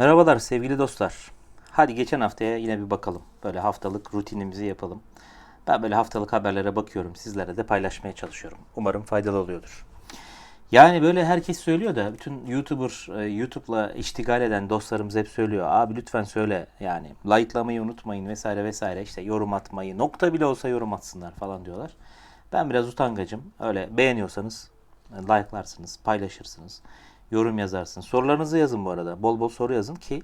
Merhabalar sevgili dostlar. Hadi geçen haftaya yine bir bakalım. Böyle haftalık rutinimizi yapalım. Ben böyle haftalık haberlere bakıyorum. Sizlere de paylaşmaya çalışıyorum. Umarım faydalı oluyordur. Yani böyle herkes söylüyor da bütün YouTuber, e, YouTube'la iştigal eden dostlarımız hep söylüyor. Abi lütfen söyle yani like'lamayı unutmayın vesaire vesaire. İşte yorum atmayı, nokta bile olsa yorum atsınlar falan diyorlar. Ben biraz utangacım. Öyle beğeniyorsanız e, like'larsınız, paylaşırsınız, yorum yazarsınız. Sorularınızı yazın bu arada. Bol bol soru yazın ki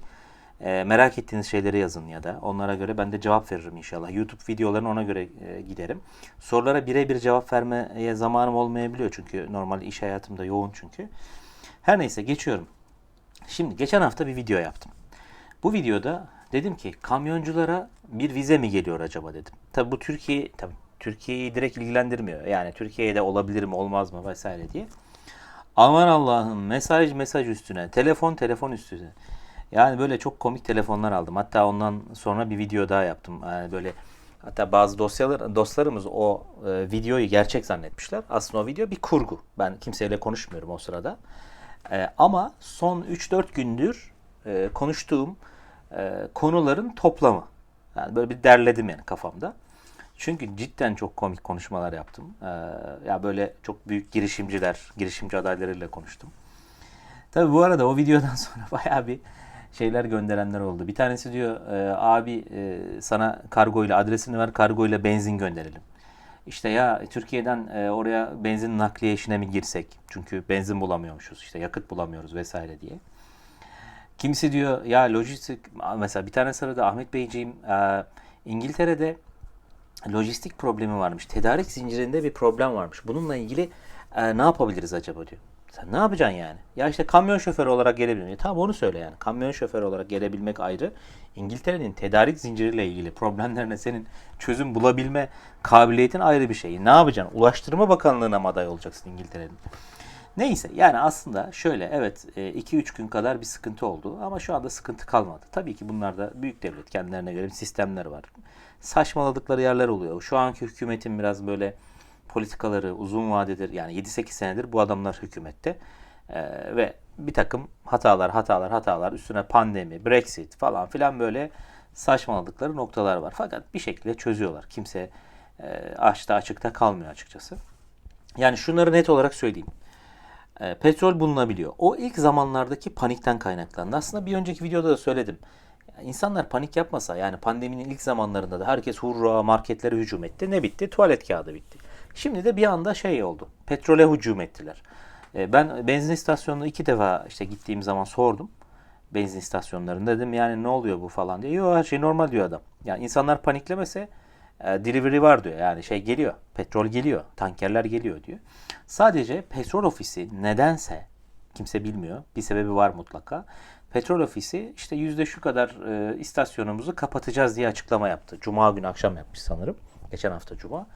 e, merak ettiğiniz şeyleri yazın ya da onlara göre ben de cevap veririm inşallah. YouTube videolarına ona göre e, giderim. Sorulara birebir cevap vermeye zamanım olmayabiliyor çünkü normal iş hayatımda yoğun çünkü. Her neyse geçiyorum. Şimdi geçen hafta bir video yaptım. Bu videoda dedim ki kamyonculara bir vize mi geliyor acaba dedim. Tabi bu Türkiye tabi Türkiye'yi direkt ilgilendirmiyor. Yani Türkiye'de olabilir mi olmaz mı vesaire diye. Aman Allah'ım mesaj mesaj üstüne, telefon telefon üstüne. Yani böyle çok komik telefonlar aldım. Hatta ondan sonra bir video daha yaptım. Yani böyle hatta bazı dosyalar dostlarımız o e, videoyu gerçek zannetmişler. Aslında o video bir kurgu. Ben kimseyle konuşmuyorum o sırada. E, ama son 3-4 gündür e, konuştuğum e, konuların toplamı. Yani böyle bir derledim yani kafamda. Çünkü cidden çok komik konuşmalar yaptım. E, ya böyle çok büyük girişimciler, girişimci adaylarıyla konuştum. Tabii bu arada o videodan sonra bayağı bir şeyler gönderenler oldu. Bir tanesi diyor e, abi e, sana kargoyla adresini ver kargoyla benzin gönderelim. İşte ya Türkiye'den e, oraya benzin nakliye işine mi girsek? Çünkü benzin bulamıyormuşuz işte yakıt bulamıyoruz vesaire diye. Kimisi diyor ya lojistik mesela bir tane sırada Ahmet Beyciğim e, İngiltere'de lojistik problemi varmış. Tedarik zincirinde bir problem varmış. Bununla ilgili e, ne yapabiliriz acaba diyor. Sen ne yapacaksın yani? Ya işte kamyon şoförü olarak gelebilmek. E, tamam onu söyle yani. Kamyon şoförü olarak gelebilmek ayrı. İngiltere'nin tedarik zinciriyle ilgili problemlerine senin çözüm bulabilme kabiliyetin ayrı bir şey. Ne yapacaksın? Ulaştırma Bakanlığı'na mı aday olacaksın İngiltere'nin? Neyse yani aslında şöyle evet 2-3 gün kadar bir sıkıntı oldu ama şu anda sıkıntı kalmadı. Tabii ki bunlarda büyük devlet kendilerine göre sistemler var. Saçmaladıkları yerler oluyor. Şu anki hükümetin biraz böyle politikaları uzun vadedir yani 7-8 senedir bu adamlar hükümette Ee, ve bir takım hatalar hatalar hatalar üstüne pandemi, Brexit falan filan böyle saçmaladıkları noktalar var. Fakat bir şekilde çözüyorlar. Kimse e, açta açıkta kalmıyor açıkçası. Yani şunları net olarak söyleyeyim. E, petrol bulunabiliyor. O ilk zamanlardaki panikten kaynaklandı. Aslında bir önceki videoda da söyledim. İnsanlar panik yapmasa yani pandeminin ilk zamanlarında da herkes hurra marketlere hücum etti. Ne bitti? Tuvalet kağıdı bitti. Şimdi de bir anda şey oldu. Petrole hücum ettiler. E, ben benzin istasyonuna iki defa işte gittiğim zaman sordum. Benzin istasyonlarında dedim yani ne oluyor bu falan diye. Yok her şey normal diyor adam. Yani insanlar paniklemese e, delivery var diyor. Yani şey geliyor. Petrol geliyor. Tankerler geliyor diyor. Sadece petrol ofisi nedense kimse bilmiyor. Bir sebebi var mutlaka. Petrol ofisi işte yüzde şu kadar e, istasyonumuzu kapatacağız diye açıklama yaptı. Cuma günü akşam yapmış sanırım. Geçen hafta Cuma.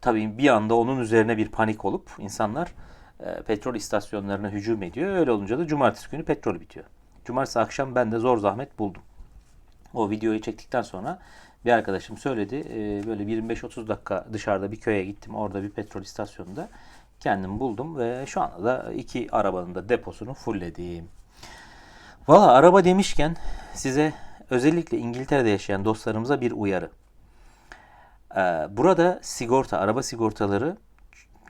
Tabii bir anda onun üzerine bir panik olup insanlar e, petrol istasyonlarına hücum ediyor. Öyle olunca da cumartesi günü petrol bitiyor. Cumartesi akşam ben de zor zahmet buldum. O videoyu çektikten sonra bir arkadaşım söyledi. E, böyle 25-30 dakika dışarıda bir köye gittim. Orada bir petrol istasyonunda kendim buldum ve şu anda da iki arabanın da deposunu fullledim. Valla araba demişken size özellikle İngiltere'de yaşayan dostlarımıza bir uyarı. Ee, burada sigorta, araba sigortaları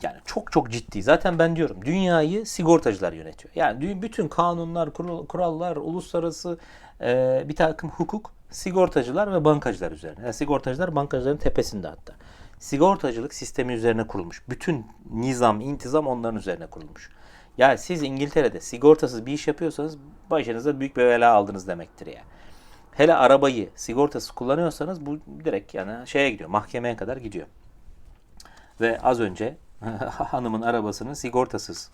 yani çok çok ciddi. Zaten ben diyorum dünyayı sigortacılar yönetiyor. Yani bütün kanunlar, kurallar, uluslararası e, bir takım hukuk sigortacılar ve bankacılar üzerine. Yani sigortacılar bankacıların tepesinde hatta. Sigortacılık sistemi üzerine kurulmuş. Bütün nizam, intizam onların üzerine kurulmuş. Yani siz İngiltere'de sigortasız bir iş yapıyorsanız başınıza büyük bir bela aldınız demektir yani. Hele arabayı sigortasız kullanıyorsanız bu direkt yani şeye gidiyor, mahkemeye kadar gidiyor. Ve az önce hanımın arabasının sigortasız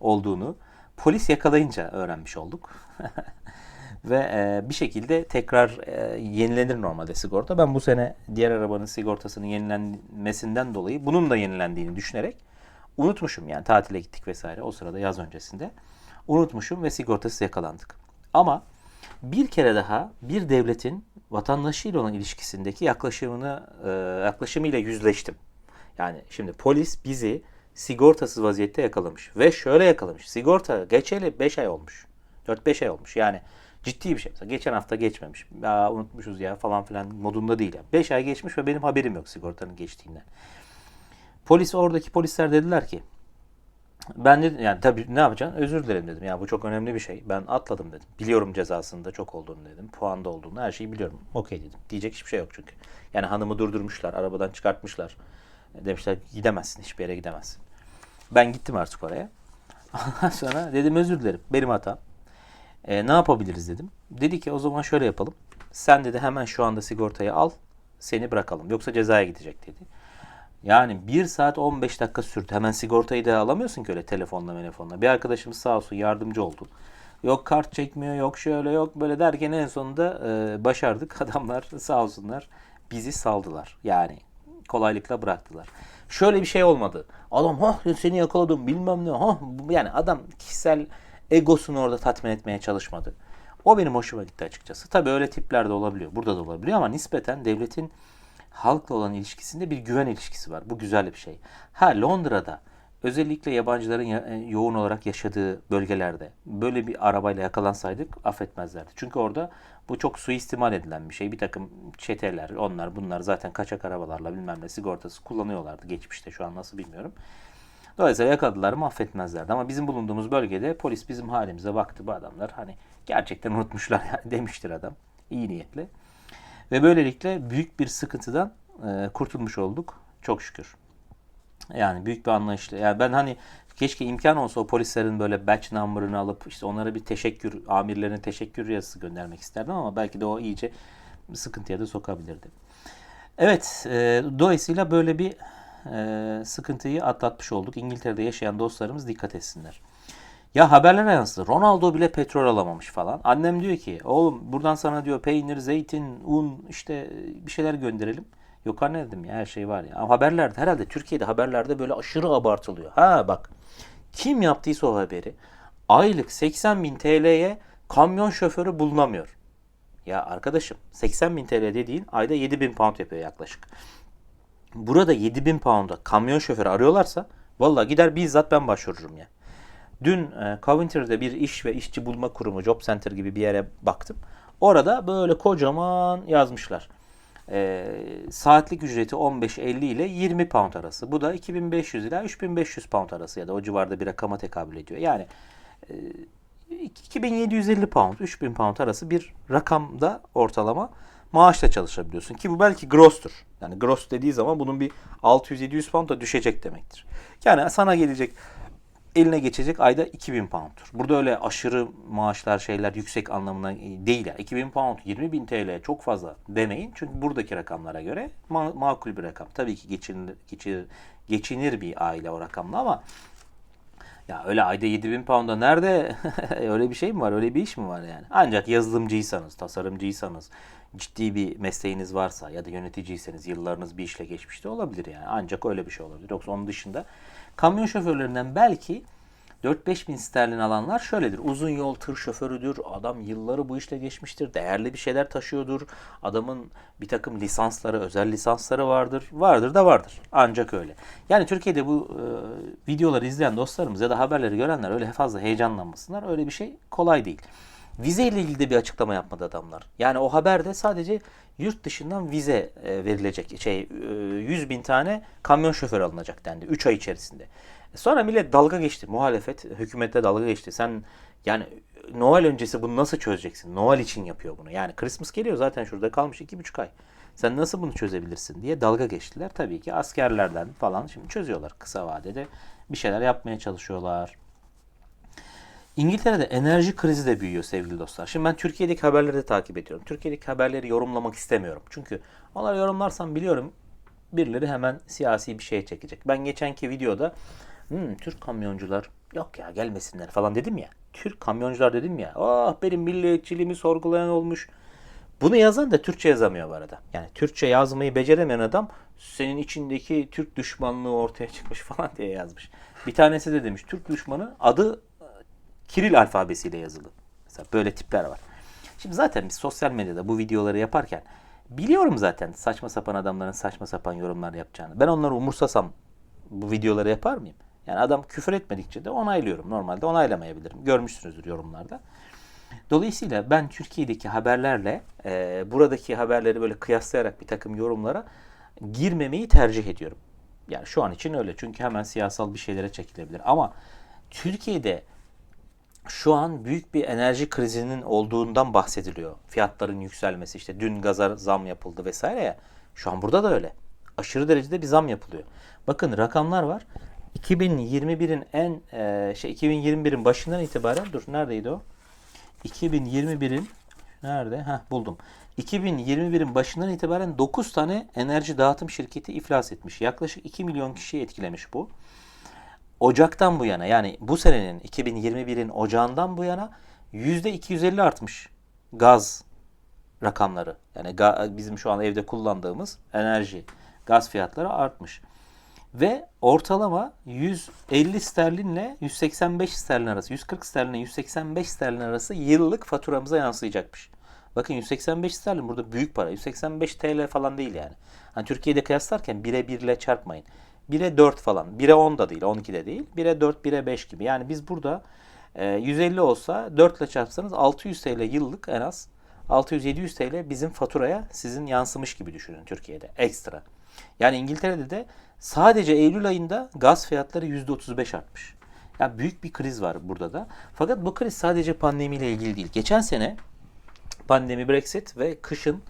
olduğunu polis yakalayınca öğrenmiş olduk. Ve e, bir şekilde tekrar e, yenilenir normalde sigorta. Ben bu sene diğer arabanın sigortasının yenilenmesinden dolayı bunun da yenilendiğini düşünerek unutmuşum. Yani tatile gittik vesaire o sırada yaz öncesinde. Unutmuşum ve sigortasız yakalandık. Ama bir kere daha bir devletin vatandaşıyla olan ilişkisindeki yaklaşımını e, yaklaşımıyla yüzleştim. Yani şimdi polis bizi sigortasız vaziyette yakalamış ve şöyle yakalamış. Sigorta geçeli 5 ay olmuş. 4-5 ay olmuş. Yani Ciddi bir şey. Mesela geçen hafta geçmemiş. Ya unutmuşuz ya falan filan modunda değil. 5 ay geçmiş ve benim haberim yok sigortanın geçtiğinden. Polis oradaki polisler dediler ki ben de yani tabii ne yapacaksın? Özür dilerim dedim. Ya bu çok önemli bir şey. Ben atladım dedim. Biliyorum cezasında çok olduğunu dedim. Puanda olduğunu her şeyi biliyorum. Okey dedim. Diyecek hiçbir şey yok çünkü. Yani hanımı durdurmuşlar. Arabadan çıkartmışlar. Demişler gidemezsin. Hiçbir yere gidemezsin. Ben gittim artık oraya. Ondan sonra dedim özür dilerim. Benim hatam. E, ne yapabiliriz dedim. Dedi ki o zaman şöyle yapalım. Sen dedi hemen şu anda sigortayı al. Seni bırakalım. Yoksa cezaya gidecek dedi. Yani 1 saat 15 dakika sürdü. Hemen sigortayı da alamıyorsun ki öyle telefonla telefonla. Bir arkadaşımız sağ olsun yardımcı oldu. Yok kart çekmiyor, yok şöyle, yok böyle derken en sonunda e, başardık. Adamlar sağ olsunlar bizi saldılar. Yani kolaylıkla bıraktılar. Şöyle bir şey olmadı. Adam ha seni yakaladım bilmem ne. Ha yani adam kişisel egosunu orada tatmin etmeye çalışmadı. O benim hoşuma gitti açıkçası. Tabii öyle tipler de olabiliyor. Burada da olabiliyor ama nispeten devletin halkla olan ilişkisinde bir güven ilişkisi var. Bu güzel bir şey. Ha Londra'da özellikle yabancıların ya- e, yoğun olarak yaşadığı bölgelerde böyle bir arabayla yakalansaydık affetmezlerdi. Çünkü orada bu çok suistimal edilen bir şey. Bir takım çeteler, onlar bunlar zaten kaçak arabalarla bilmem ne sigortası kullanıyorlardı geçmişte şu an nasıl bilmiyorum. Dolayısıyla yakaladılar mı affetmezlerdi. Ama bizim bulunduğumuz bölgede polis bizim halimize baktı bu adamlar. Hani gerçekten unutmuşlar yani demiştir adam. iyi niyetle. Ve böylelikle büyük bir sıkıntıdan e, kurtulmuş olduk. Çok şükür. Yani büyük bir anlayışla. Yani ben hani keşke imkan olsa o polislerin böyle batch number'ını alıp işte onlara bir teşekkür, amirlerine teşekkür yazısı göndermek isterdim ama belki de o iyice sıkıntıya da sokabilirdi. Evet, e, dolayısıyla böyle bir e, sıkıntıyı atlatmış olduk. İngiltere'de yaşayan dostlarımız dikkat etsinler. Ya haberlere yansıdı. Ronaldo bile petrol alamamış falan. Annem diyor ki oğlum buradan sana diyor peynir, zeytin, un işte bir şeyler gönderelim. Yok anne dedim ya her şey var ya. Ama haberlerde herhalde Türkiye'de haberlerde böyle aşırı abartılıyor. Ha bak kim yaptıysa o haberi aylık 80 bin TL'ye kamyon şoförü bulunamıyor. Ya arkadaşım 80 bin TL dediğin ayda 7 bin pound yapıyor yaklaşık. Burada 7 bin pound'a kamyon şoförü arıyorlarsa vallahi gider bizzat ben başvururum ya. Dün e, Coventry'de bir iş ve işçi bulma kurumu, job center gibi bir yere baktım. Orada böyle kocaman yazmışlar. E, saatlik ücreti 15.50 ile 20 pound arası. Bu da 2500 ila 3500 pound arası ya da o civarda bir rakama tekabül ediyor. Yani e, 2750 pound, 3000 pound arası bir rakamda ortalama maaşla çalışabiliyorsun. Ki bu belki gross'tur. Yani gross dediği zaman bunun bir 600-700 pound da düşecek demektir. Yani sana gelecek eline geçecek ayda 2000 pound'tur. Burada öyle aşırı maaşlar şeyler yüksek anlamına değil. Yani 2000 pound 20 bin TL çok fazla demeyin. Çünkü buradaki rakamlara göre ma- makul bir rakam. Tabii ki geçinir, geçinir, geçinir bir aile o rakamla ama ya öyle ayda 7000 pound'a nerede öyle bir şey mi var? Öyle bir iş mi var yani? Ancak yazılımcıysanız, tasarımcıysanız, ciddi bir mesleğiniz varsa ya da yöneticiyseniz yıllarınız bir işle geçmişte olabilir yani. Ancak öyle bir şey olabilir. Yoksa onun dışında kamyon şoförlerinden belki 4-5 bin sterlin alanlar şöyledir. Uzun yol tır şoförüdür. Adam yılları bu işle geçmiştir. Değerli bir şeyler taşıyordur. Adamın bir takım lisansları, özel lisansları vardır. Vardır da vardır. Ancak öyle. Yani Türkiye'de bu e, videoları izleyen dostlarımız ya da haberleri görenler öyle fazla heyecanlanmasınlar. Öyle bir şey kolay değil. Vize ile ilgili de bir açıklama yapmadı adamlar. Yani o haberde sadece yurt dışından vize e, verilecek. Şey e, 100 bin tane kamyon şoförü alınacak dendi 3 ay içerisinde. Sonra millet dalga geçti. Muhalefet hükümette dalga geçti. Sen yani Noel öncesi bunu nasıl çözeceksin? Noel için yapıyor bunu. Yani Christmas geliyor zaten şurada kalmış iki buçuk ay. Sen nasıl bunu çözebilirsin diye dalga geçtiler. Tabii ki askerlerden falan şimdi çözüyorlar kısa vadede. Bir şeyler yapmaya çalışıyorlar. İngiltere'de enerji krizi de büyüyor sevgili dostlar. Şimdi ben Türkiye'deki haberleri de takip ediyorum. Türkiye'deki haberleri yorumlamak istemiyorum. Çünkü onları yorumlarsam biliyorum birileri hemen siyasi bir şeye çekecek. Ben geçenki videoda hmm, Türk kamyoncular yok ya gelmesinler falan dedim ya. Türk kamyoncular dedim ya. Ah benim milliyetçiliğimi sorgulayan olmuş. Bunu yazan da Türkçe yazamıyor bu arada. Yani Türkçe yazmayı beceremeyen adam senin içindeki Türk düşmanlığı ortaya çıkmış falan diye yazmış. Bir tanesi de demiş Türk düşmanı adı Kiril alfabesiyle yazılı. Mesela böyle tipler var. Şimdi zaten biz sosyal medyada bu videoları yaparken biliyorum zaten saçma sapan adamların saçma sapan yorumlar yapacağını. Ben onları umursasam bu videoları yapar mıyım? Yani adam küfür etmedikçe de onaylıyorum. Normalde onaylamayabilirim. Görmüşsünüzdür yorumlarda. Dolayısıyla ben Türkiye'deki haberlerle e, buradaki haberleri böyle kıyaslayarak bir takım yorumlara girmemeyi tercih ediyorum. Yani şu an için öyle. Çünkü hemen siyasal bir şeylere çekilebilir. Ama Türkiye'de şu an büyük bir enerji krizinin olduğundan bahsediliyor. Fiyatların yükselmesi işte dün gaza zam yapıldı vesaire ya. Şu an burada da öyle. Aşırı derecede bir zam yapılıyor. Bakın rakamlar var. 2021'in en e, şey 2021'in başından itibaren dur neredeydi o? 2021'in nerede? Ha buldum. 2021'in başından itibaren 9 tane enerji dağıtım şirketi iflas etmiş. Yaklaşık 2 milyon kişiyi etkilemiş bu. Ocaktan bu yana yani bu senenin 2021'in ocağından bu yana %250 artmış gaz rakamları. Yani bizim şu an evde kullandığımız enerji, gaz fiyatları artmış. Ve ortalama 150 sterlinle 185 sterlin arası, 140 sterlinle 185 sterlin arası yıllık faturamıza yansıyacakmış. Bakın 185 sterlin burada büyük para. 185 TL falan değil yani. Hani Türkiye'de kıyaslarken 1'e 1 ile çarpmayın. 1'e 4 falan. 1'e 10 da değil, 12 de değil. 1'e 4, 1'e 5 gibi. Yani biz burada e, 150 olsa 4 ile çarpsanız 600 TL yıllık en az 600-700 TL bizim faturaya sizin yansımış gibi düşünün Türkiye'de ekstra. Yani İngiltere'de de sadece Eylül ayında gaz fiyatları %35 artmış. Yani büyük bir kriz var burada da. Fakat bu kriz sadece pandemiyle ilgili değil. Geçen sene pandemi, Brexit ve kışın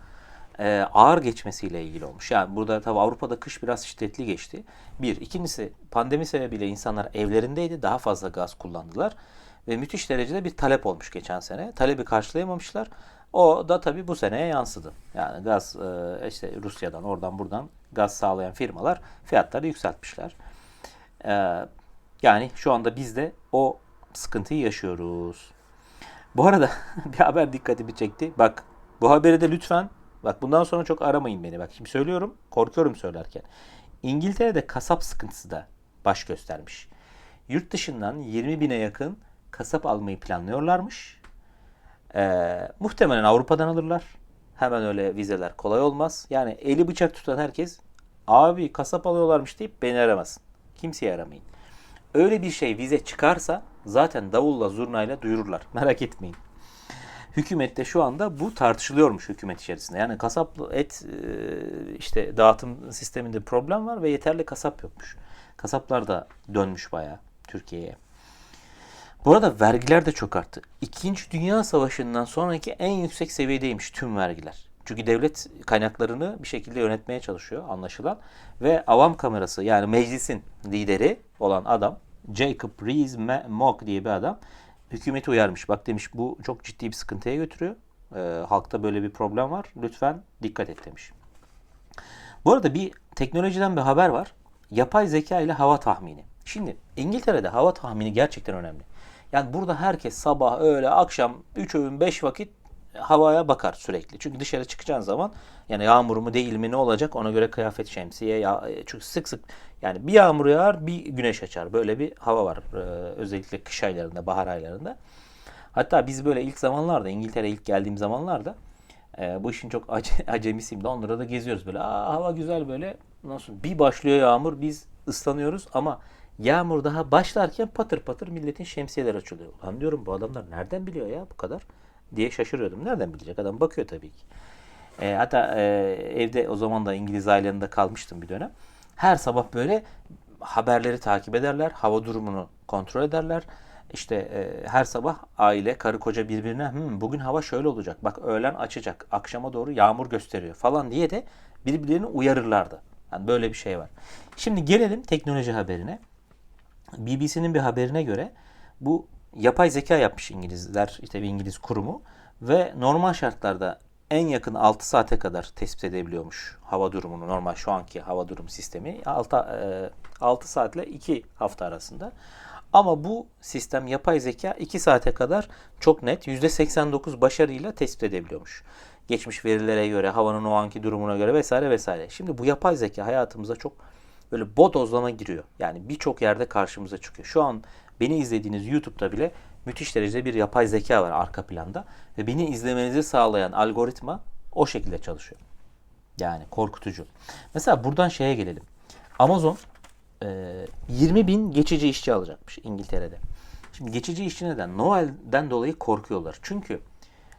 e, ağır geçmesiyle ilgili olmuş. Yani burada tabii Avrupa'da kış biraz şiddetli geçti. Bir. ikincisi pandemi sebebiyle insanlar evlerindeydi. Daha fazla gaz kullandılar. Ve müthiş derecede bir talep olmuş geçen sene. Talebi karşılayamamışlar. O da tabii bu seneye yansıdı. Yani gaz e, işte Rusya'dan oradan buradan gaz sağlayan firmalar fiyatları yükseltmişler. E, yani şu anda biz de o sıkıntıyı yaşıyoruz. Bu arada bir haber dikkatimi çekti. Bak bu haberi de lütfen bak bundan sonra çok aramayın beni. Bak şimdi söylüyorum korkuyorum söylerken. İngiltere'de kasap sıkıntısı da baş göstermiş. Yurt dışından 20 bine yakın kasap almayı planlıyorlarmış. Ee, muhtemelen Avrupa'dan alırlar. Hemen öyle vizeler kolay olmaz. Yani eli bıçak tutan herkes abi kasap alıyorlarmış deyip beni aramasın. Kimseyi aramayın. Öyle bir şey vize çıkarsa zaten davulla zurnayla duyururlar. Merak etmeyin. Hükümette şu anda bu tartışılıyormuş hükümet içerisinde. Yani kasap et e, işte dağıtım sisteminde problem var ve yeterli kasap yokmuş. Kasaplar da dönmüş bayağı Türkiye'ye. Bu arada vergiler de çok arttı. İkinci Dünya Savaşı'ndan sonraki en yüksek seviyedeymiş tüm vergiler. Çünkü devlet kaynaklarını bir şekilde yönetmeye çalışıyor anlaşılan. Ve avam kamerası yani meclisin lideri olan adam Jacob Rees-Mogg diye bir adam hükümeti uyarmış. Bak demiş bu çok ciddi bir sıkıntıya götürüyor. Ee, halkta böyle bir problem var. Lütfen dikkat et demiş. Bu arada bir teknolojiden bir haber var. Yapay zeka ile hava tahmini. Şimdi İngiltere'de hava tahmini gerçekten önemli. Yani burada herkes sabah, öğle, akşam 3 öğün 5 vakit havaya bakar sürekli. Çünkü dışarı çıkacağın zaman yani yağmur mu değil mi ne olacak ona göre kıyafet şemsiye ya, çünkü sık sık yani bir yağmur yağar bir güneş açar. Böyle bir hava var ee, özellikle kış aylarında, bahar aylarında. Hatta biz böyle ilk zamanlarda İngiltere'ye ilk geldiğim zamanlarda e, bu işin çok ace, acemisiyim de onlara da geziyoruz böyle. Aa, hava güzel böyle. Nasıl bir başlıyor yağmur biz ıslanıyoruz ama Yağmur daha başlarken patır patır milletin şemsiyeler açılıyor. Ulan diyorum bu adamlar nereden biliyor ya bu kadar diye şaşırıyordum. Nereden bilecek? Adam bakıyor tabii ki. E, hatta e, evde o zaman da İngiliz ailelerinde kalmıştım bir dönem. Her sabah böyle haberleri takip ederler. Hava durumunu kontrol ederler. İşte e, her sabah aile, karı koca birbirine Hı, bugün hava şöyle olacak. Bak öğlen açacak. Akşama doğru yağmur gösteriyor falan diye de birbirlerini uyarırlardı. Yani böyle bir şey var. Şimdi gelelim teknoloji haberine. BBC'nin bir haberine göre bu yapay zeka yapmış İngilizler, işte bir İngiliz kurumu ve normal şartlarda en yakın 6 saate kadar tespit edebiliyormuş hava durumunu normal şu anki hava durum sistemi 6, 6 saatle 2 hafta arasında. Ama bu sistem yapay zeka 2 saate kadar çok net %89 başarıyla tespit edebiliyormuş. Geçmiş verilere göre, havanın o anki durumuna göre vesaire vesaire. Şimdi bu yapay zeka hayatımıza çok böyle bodozlama giriyor. Yani birçok yerde karşımıza çıkıyor. Şu an beni izlediğiniz YouTube'da bile müthiş derecede bir yapay zeka var arka planda. Ve beni izlemenizi sağlayan algoritma o şekilde çalışıyor. Yani korkutucu. Mesela buradan şeye gelelim. Amazon 20 bin geçici işçi alacakmış İngiltere'de. Şimdi geçici işçi neden? Noel'den dolayı korkuyorlar. Çünkü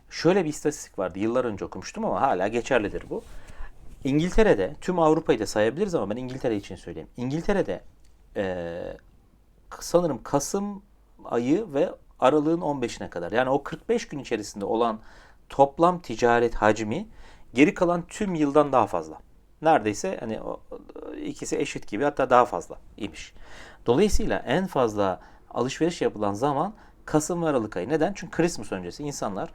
şöyle bir istatistik vardı. Yıllar önce okumuştum ama hala geçerlidir bu. İngiltere'de tüm Avrupa'yı da sayabiliriz ama ben İngiltere için söyleyeyim. İngiltere'de eee, sanırım Kasım ayı ve aralığın 15'ine kadar yani o 45 gün içerisinde olan toplam ticaret hacmi geri kalan tüm yıldan daha fazla. Neredeyse hani ikisi eşit gibi hatta daha fazla imiş. Dolayısıyla en fazla alışveriş yapılan zaman Kasım ve Aralık ayı. Neden? Çünkü Christmas öncesi insanlar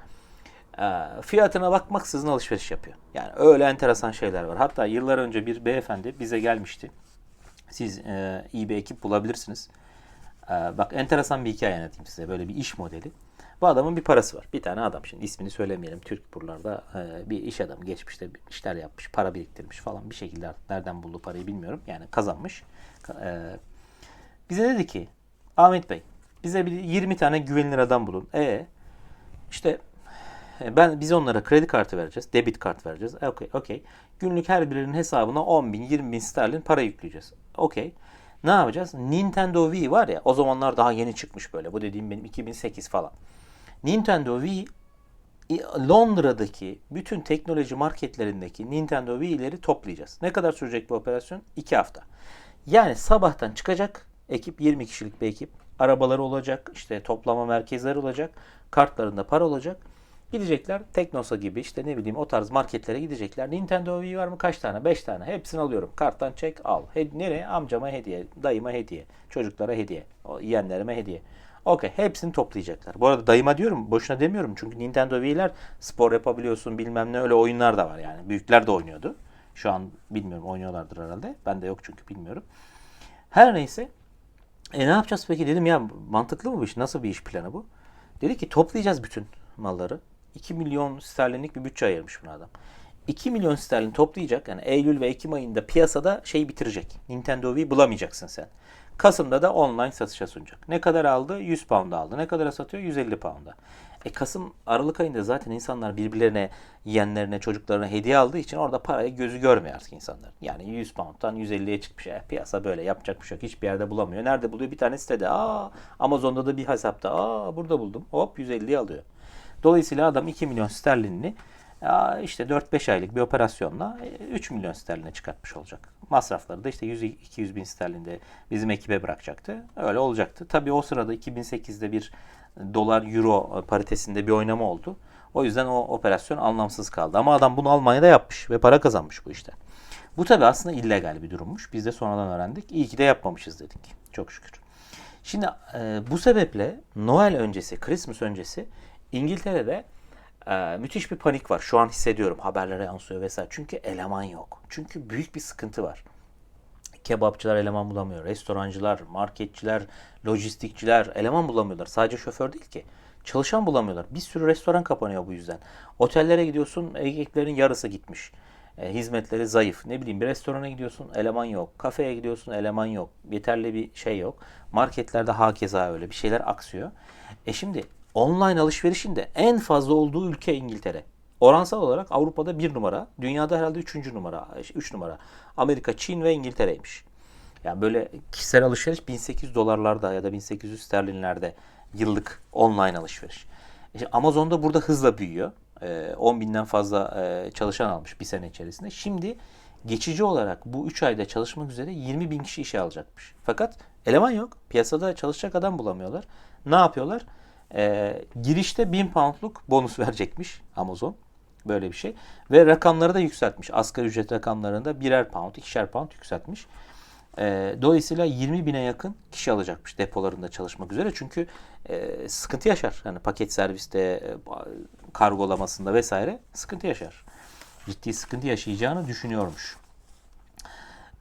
e, fiyatına bakmaksızın alışveriş yapıyor. Yani öyle enteresan şeyler var. Hatta yıllar önce bir beyefendi bize gelmişti. Siz e, iyi bir ekip bulabilirsiniz. E, bak enteresan bir hikaye anlatayım size. Böyle bir iş modeli. Bu adamın bir parası var. Bir tane adam şimdi ismini söylemeyelim. Türk buralarda e, bir iş adamı geçmişte işler yapmış, para biriktirmiş falan bir şekilde artık nereden buldu parayı bilmiyorum. Yani kazanmış. E, bize dedi ki Ahmet Bey bize bir 20 tane güvenilir adam bulun. E işte e, ben biz onlara kredi kartı vereceğiz. Debit kart vereceğiz. Okey, okey. Günlük her birinin hesabına 10 bin, 20 bin sterlin para yükleyeceğiz. Okey. Ne yapacağız? Nintendo Wii var ya o zamanlar daha yeni çıkmış böyle. Bu dediğim benim 2008 falan. Nintendo Wii Londra'daki bütün teknoloji marketlerindeki Nintendo Wii'leri toplayacağız. Ne kadar sürecek bu operasyon? 2 hafta. Yani sabahtan çıkacak ekip 20 kişilik bir ekip. Arabaları olacak, işte toplama merkezleri olacak, kartlarında para olacak. Gidecekler Teknosa gibi işte ne bileyim o tarz marketlere gidecekler. Nintendo Wii var mı? Kaç tane? 5 tane. Hepsini alıyorum. Karttan çek al. He, nereye? Amcama hediye, dayıma hediye, çocuklara hediye, o yeğenlerime hediye. Okey. Hepsini toplayacaklar. Bu arada dayıma diyorum. Boşuna demiyorum. Çünkü Nintendo Wii'ler spor yapabiliyorsun bilmem ne öyle oyunlar da var yani. Büyükler de oynuyordu. Şu an bilmiyorum oynuyorlardır herhalde. Ben de yok çünkü bilmiyorum. Her neyse. E ne yapacağız peki dedim ya mantıklı mı bu iş? Nasıl bir iş planı bu? Dedi ki toplayacağız bütün malları. 2 milyon sterlinlik bir bütçe ayırmış buna adam. 2 milyon sterlin toplayacak. Yani Eylül ve Ekim ayında piyasada şey bitirecek. Nintendo Wii bulamayacaksın sen. Kasım'da da online satışa sunacak. Ne kadar aldı? 100 pound aldı. Ne kadara satıyor? 150 pound'a. E Kasım, Aralık ayında zaten insanlar birbirlerine, yeğenlerine, çocuklarına hediye aldığı için orada paraya gözü görmüyor artık insanlar. Yani 100 pound'dan 150'ye çıkmış. E, piyasa böyle yapacak bir şey yok. Hiçbir yerde bulamıyor. Nerede buluyor? Bir tane sitede. Aa Amazon'da da bir hesapta. Aa burada buldum. Hop 150'ye alıyor. Dolayısıyla adam 2 milyon sterlinini ya işte 4-5 aylık bir operasyonla 3 milyon sterline çıkartmış olacak. Masrafları da işte 100-200 bin sterlinde bizim ekibe bırakacaktı. Öyle olacaktı. Tabii o sırada 2008'de bir dolar euro paritesinde bir oynama oldu. O yüzden o operasyon anlamsız kaldı. Ama adam bunu Almanya'da yapmış ve para kazanmış bu işte. Bu tabii aslında illegal bir durummuş. Biz de sonradan öğrendik. İyi ki de yapmamışız dedik. Çok şükür. Şimdi e, bu sebeple Noel öncesi, Christmas öncesi İngiltere'de e, müthiş bir panik var. Şu an hissediyorum. Haberlere yansıyor vesaire. Çünkü eleman yok. Çünkü büyük bir sıkıntı var. Kebapçılar eleman bulamıyor. Restorancılar, marketçiler, lojistikçiler eleman bulamıyorlar. Sadece şoför değil ki. Çalışan bulamıyorlar. Bir sürü restoran kapanıyor bu yüzden. Otellere gidiyorsun, erkeklerin yarısı gitmiş. E, hizmetleri zayıf. Ne bileyim bir restorana gidiyorsun, eleman yok. Kafeye gidiyorsun, eleman yok. Yeterli bir şey yok. Marketlerde hakeza öyle. Bir şeyler aksıyor. E şimdi online alışverişin de en fazla olduğu ülke İngiltere. Oransal olarak Avrupa'da bir numara, dünyada herhalde üçüncü numara, üç numara. Amerika, Çin ve İngiltere'ymiş. Yani böyle kişisel alışveriş 1800 dolarlarda ya da 1800 sterlinlerde yıllık online alışveriş. İşte Amazon'da burada hızla büyüyor. 10 binden fazla çalışan almış bir sene içerisinde. Şimdi geçici olarak bu 3 ayda çalışmak üzere 20 bin kişi işe alacakmış. Fakat eleman yok. Piyasada çalışacak adam bulamıyorlar. Ne yapıyorlar? E, girişte 1000 poundluk bonus verecekmiş Amazon. Böyle bir şey. Ve rakamları da yükseltmiş. Asgari ücret rakamlarında birer pound, ikişer pound yükseltmiş. E, dolayısıyla 20 bine yakın kişi alacakmış depolarında çalışmak üzere. Çünkü e, sıkıntı yaşar. Yani paket serviste, e, kargolamasında vesaire sıkıntı yaşar. Ciddi sıkıntı yaşayacağını düşünüyormuş.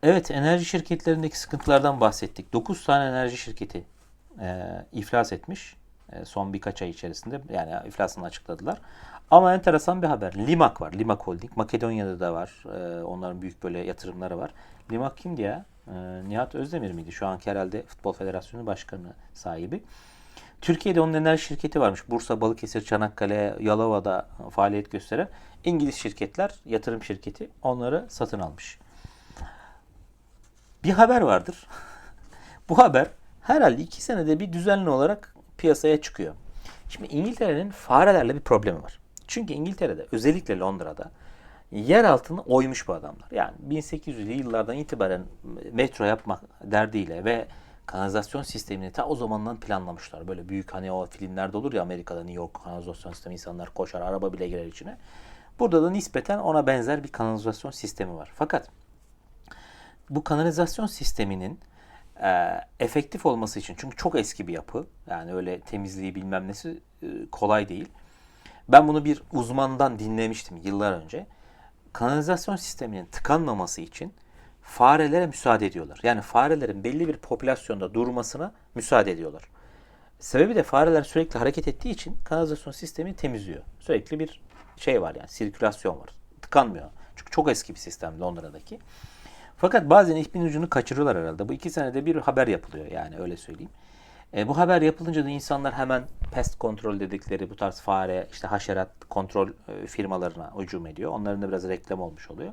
Evet enerji şirketlerindeki sıkıntılardan bahsettik. 9 tane enerji şirketi e, iflas etmiş son birkaç ay içerisinde. Yani iflasını açıkladılar. Ama enteresan bir haber. Limak var. Limak Holding. Makedonya'da da var. E, onların büyük böyle yatırımları var. Limak kimdi ya? E, Nihat Özdemir miydi? Şu anki herhalde Futbol Federasyonu Başkanı sahibi. Türkiye'de onun enerji şirketi varmış. Bursa, Balıkesir, Çanakkale, Yalova'da faaliyet gösteren İngiliz şirketler, yatırım şirketi onları satın almış. Bir haber vardır. Bu haber herhalde iki senede bir düzenli olarak piyasaya çıkıyor. Şimdi İngiltere'nin farelerle bir problemi var. Çünkü İngiltere'de özellikle Londra'da yer altını oymuş bu adamlar. Yani 1800'lü yıllardan itibaren metro yapmak derdiyle ve kanalizasyon sistemini ta o zamandan planlamışlar. Böyle büyük hani o filmlerde olur ya Amerika'da New York kanalizasyon sistemi insanlar koşar araba bile girer içine. Burada da nispeten ona benzer bir kanalizasyon sistemi var. Fakat bu kanalizasyon sisteminin e, efektif olması için çünkü çok eski bir yapı yani öyle temizliği bilmem nesi e, kolay değil. Ben bunu bir uzmandan dinlemiştim yıllar önce. Kanalizasyon sisteminin tıkanmaması için farelere müsaade ediyorlar. Yani farelerin belli bir popülasyonda durmasına müsaade ediyorlar. Sebebi de fareler sürekli hareket ettiği için kanalizasyon sistemi temizliyor. Sürekli bir şey var yani sirkülasyon var. Tıkanmıyor. Çünkü çok eski bir sistem Londra'daki. Fakat bazen ipin ucunu kaçırıyorlar herhalde. Bu iki senede bir haber yapılıyor yani öyle söyleyeyim. E, bu haber yapılınca da insanlar hemen pest kontrol dedikleri bu tarz fare, işte haşerat kontrol e, firmalarına hücum ediyor. Onların da biraz reklam olmuş oluyor.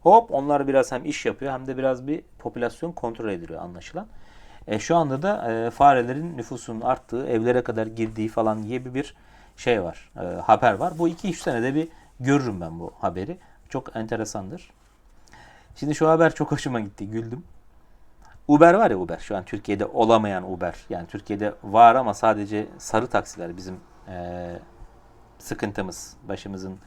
Hop onlar biraz hem iş yapıyor hem de biraz bir popülasyon kontrol ediliyor anlaşılan. E, şu anda da e, farelerin nüfusunun arttığı, evlere kadar girdiği falan gibi bir şey var, e, haber var. Bu 2-3 senede bir görürüm ben bu haberi. Çok enteresandır. Şimdi şu haber çok hoşuma gitti, güldüm. Uber var ya Uber şu an Türkiye'de olamayan Uber. Yani Türkiye'de var ama sadece sarı taksiler bizim e, sıkıntımız, başımızın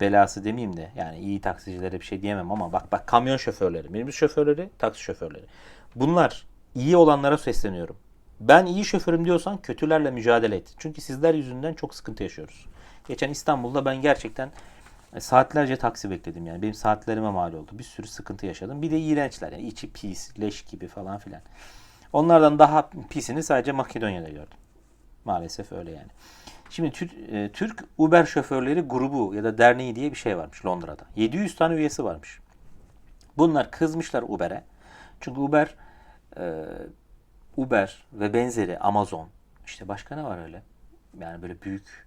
belası demeyeyim de yani iyi taksicilere bir şey diyemem ama bak bak kamyon şoförleri, minibüs şoförleri, taksi şoförleri. Bunlar iyi olanlara sesleniyorum. Ben iyi şoförüm diyorsan kötülerle mücadele et. Çünkü sizler yüzünden çok sıkıntı yaşıyoruz. Geçen İstanbul'da ben gerçekten e, saatlerce taksi bekledim yani. Benim saatlerime mal oldu. Bir sürü sıkıntı yaşadım. Bir de iğrençler yani içi pis, leş gibi falan filan. Onlardan daha pisini sadece Makedonya'da gördüm. Maalesef öyle yani. Şimdi e, Türk Uber şoförleri grubu ya da derneği diye bir şey varmış Londra'da. 700 tane üyesi varmış. Bunlar kızmışlar Uber'e. Çünkü Uber e, Uber ve benzeri Amazon işte başka ne var öyle? Yani böyle büyük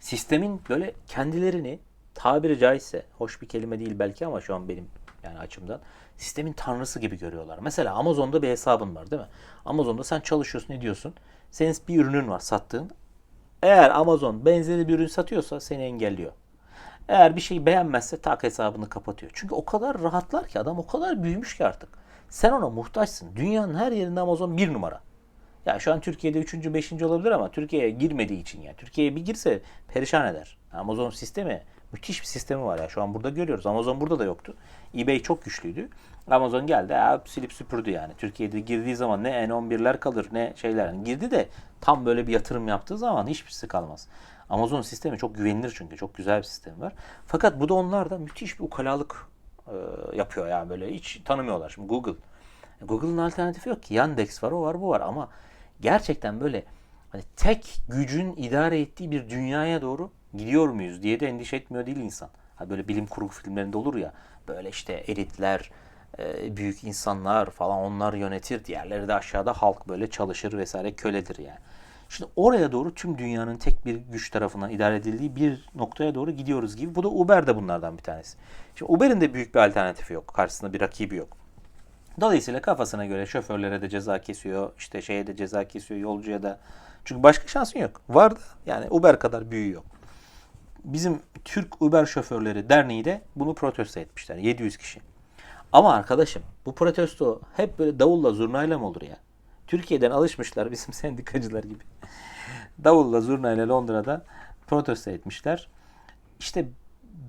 sistemin böyle kendilerini tabiri caizse hoş bir kelime değil belki ama şu an benim yani açımdan sistemin tanrısı gibi görüyorlar. Mesela Amazon'da bir hesabın var değil mi? Amazon'da sen çalışıyorsun ne diyorsun? Senin bir ürünün var sattığın. Eğer Amazon benzeri bir ürün satıyorsa seni engelliyor. Eğer bir şeyi beğenmezse tak hesabını kapatıyor. Çünkü o kadar rahatlar ki adam o kadar büyümüş ki artık. Sen ona muhtaçsın. Dünyanın her yerinde Amazon bir numara. Ya şu an Türkiye'de 3. 5. olabilir ama Türkiye'ye girmediği için yani. Türkiye'ye bir girse perişan eder. Amazon sistemi müthiş bir sistemi var ya. Şu an burada görüyoruz. Amazon burada da yoktu. eBay çok güçlüydü. Amazon geldi ya silip süpürdü yani. Türkiye'de girdiği zaman ne N11'ler kalır ne şeyler. Yani girdi de tam böyle bir yatırım yaptığı zaman hiçbirisi kalmaz. Amazon sistemi çok güvenilir çünkü. Çok güzel bir sistem var. Fakat bu da onlar da müthiş bir ukalalık e, yapıyor yani böyle hiç tanımıyorlar. Şimdi Google. Google'ın alternatifi yok ki. Yandex var, o var, bu var ama gerçekten böyle hani tek gücün idare ettiği bir dünyaya doğru gidiyor muyuz diye de endişe etmiyor değil insan. Hani böyle bilim kurgu filmlerinde olur ya böyle işte elitler, e, büyük insanlar falan onlar yönetir. Diğerleri de aşağıda halk böyle çalışır vesaire köledir yani. Şimdi oraya doğru tüm dünyanın tek bir güç tarafından idare edildiği bir noktaya doğru gidiyoruz gibi. Bu da Uber de bunlardan bir tanesi. Şimdi Uber'in de büyük bir alternatifi yok. Karşısında bir rakibi yok. Dolayısıyla kafasına göre şoförlere de ceza kesiyor, işte şeye de ceza kesiyor, yolcuya da. Çünkü başka şansın yok. Var da yani Uber kadar büyüğü yok. Bizim Türk Uber Şoförleri Derneği de bunu protesto etmişler. 700 kişi. Ama arkadaşım bu protesto hep böyle davulla zurnayla mı olur ya? Türkiye'den alışmışlar bizim sendikacılar gibi. davulla zurnayla Londra'da protesto etmişler. İşte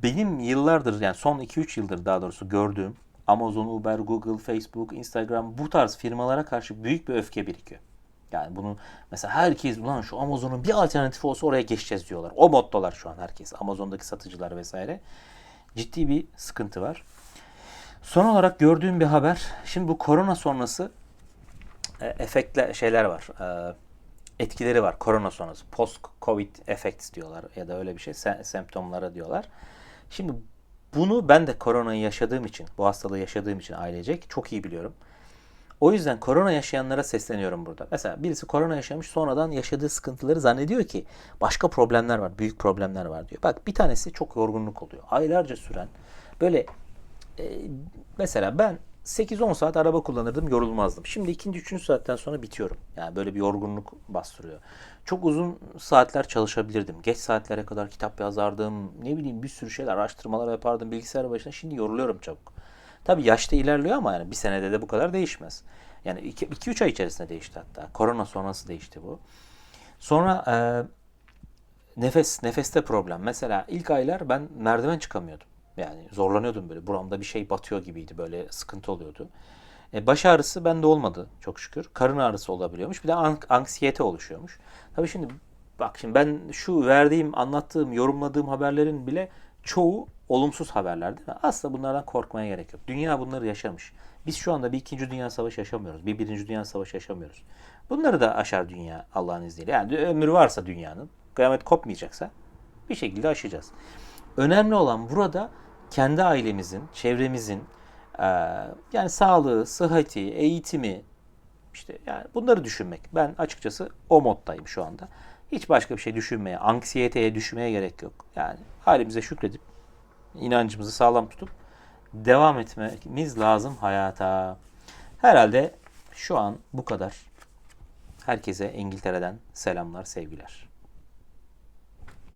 benim yıllardır yani son 2-3 yıldır daha doğrusu gördüğüm Amazon, Uber, Google, Facebook, Instagram bu tarz firmalara karşı büyük bir öfke birikiyor. Yani bunu mesela herkes ulan şu Amazon'un bir alternatifi olsa oraya geçeceğiz diyorlar. O moddalar şu an herkes. Amazon'daki satıcılar vesaire. Ciddi bir sıkıntı var. Son olarak gördüğüm bir haber. Şimdi bu korona sonrası e, efektle şeyler var. E, etkileri var korona sonrası. Post covid effects diyorlar ya da öyle bir şey. Se- semptomlara diyorlar. Şimdi bunu ben de koronayı yaşadığım için, bu hastalığı yaşadığım için ailecek çok iyi biliyorum. O yüzden korona yaşayanlara sesleniyorum burada. Mesela birisi korona yaşamış sonradan yaşadığı sıkıntıları zannediyor ki başka problemler var, büyük problemler var diyor. Bak bir tanesi çok yorgunluk oluyor. Aylarca süren böyle e, mesela ben 8-10 saat araba kullanırdım, yorulmazdım. Şimdi ikinci, üçüncü saatten sonra bitiyorum. Yani böyle bir yorgunluk bastırıyor. Çok uzun saatler çalışabilirdim. Geç saatlere kadar kitap yazardım. Ne bileyim bir sürü şeyler, araştırmalar yapardım bilgisayar başında. Şimdi yoruluyorum çabuk. Tabii yaşta ilerliyor ama yani bir senede de bu kadar değişmez. Yani 2-3 ay içerisinde değişti hatta. Korona sonrası değişti bu. Sonra e, nefes, nefeste problem. Mesela ilk aylar ben merdiven çıkamıyordum. Yani zorlanıyordum böyle. Buramda bir şey batıyor gibiydi. Böyle sıkıntı oluyordu. E, baş ağrısı bende olmadı çok şükür. Karın ağrısı olabiliyormuş. Bir de ank- anksiyete oluşuyormuş. Tabii şimdi bak şimdi ben şu verdiğim, anlattığım, yorumladığım haberlerin bile çoğu olumsuz haberler değil mi? Aslında bunlardan korkmaya gerek yok. Dünya bunları yaşamış. Biz şu anda bir ikinci dünya savaşı yaşamıyoruz. Bir birinci dünya savaşı yaşamıyoruz. Bunları da aşar dünya Allah'ın izniyle. Yani ömür varsa dünyanın, kıyamet kopmayacaksa bir şekilde aşacağız. Önemli olan burada kendi ailemizin, çevremizin eee, yani sağlığı, sıhhati, eğitimi işte yani bunları düşünmek. Ben açıkçası o moddayım şu anda. Hiç başka bir şey düşünmeye, anksiyeteye düşmeye gerek yok. Yani halimize şükredip inancımızı sağlam tutup devam etmemiz lazım hayata. Herhalde şu an bu kadar. Herkese İngiltere'den selamlar, sevgiler.